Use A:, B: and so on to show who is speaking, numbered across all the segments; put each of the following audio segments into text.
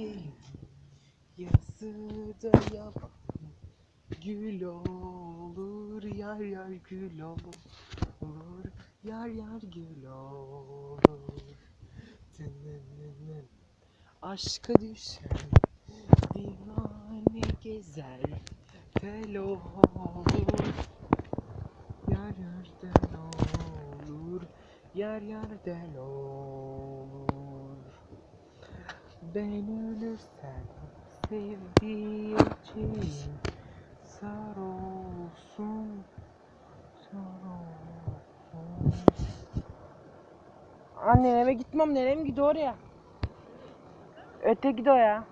A: gelin Yazıda yap Gül olur yar yar gül olur. Yar yar gül olur. Aşka düşen Divane gezer Tel olur. Yar yarden olur Yar yarden olur Ben ölürsem sevdiği için Sar olsun Sar olsun Anne eve gitmem nereye gidiyor oraya? Öte gidiyor ya.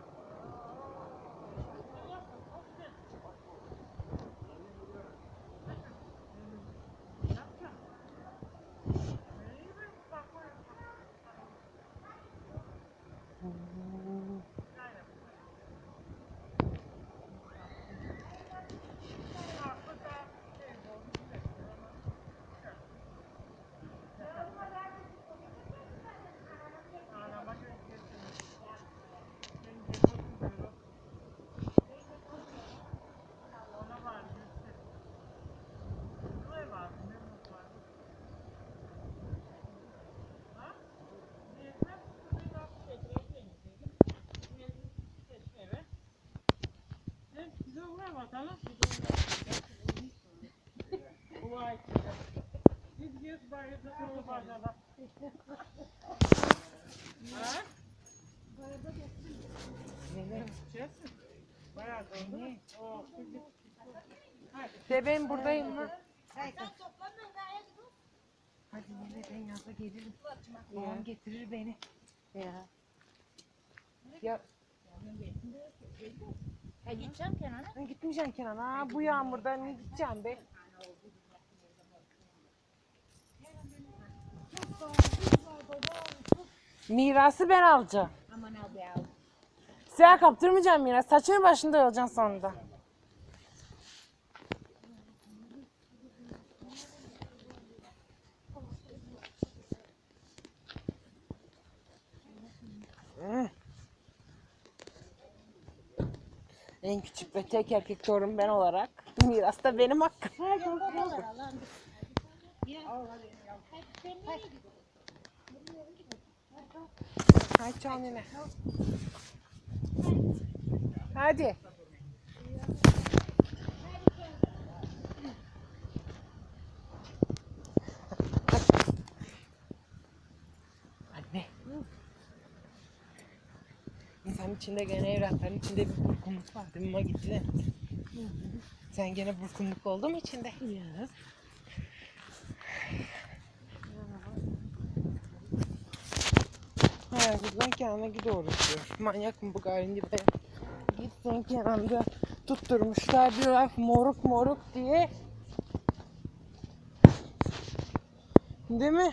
A: De ben buradayım mı? Hadi nene ben yazda gelirim. Babam getirir beni.
B: Ya.
A: Ya
B: Ha gideceğim Kenan'a.
A: ben gitmeyeceğim Kenan. Ha bu yağmurda ne gideceğim be? Mirası ben alacağım.
B: Aman abi al.
A: Siyah kaptırmayacağım miras. Saçını başında yolacaksın sonunda. Hı. En küçük ve tek erkek torun ben olarak miras da benim hakkım. Hadi çal nene. Hadi. İnsanın içinde gene evrakların içinde bir burkunluk var. Değil mi? Gitti de. Sen gene burkunluk oldu mu içinde?
B: Ya.
A: Ha, buradan Kenan'a gidiyoruz diyor. Manyak mı bu garinci be? Gitsin Kenan'da tutturmuşlar diyorlar moruk moruk diye. Değil mi?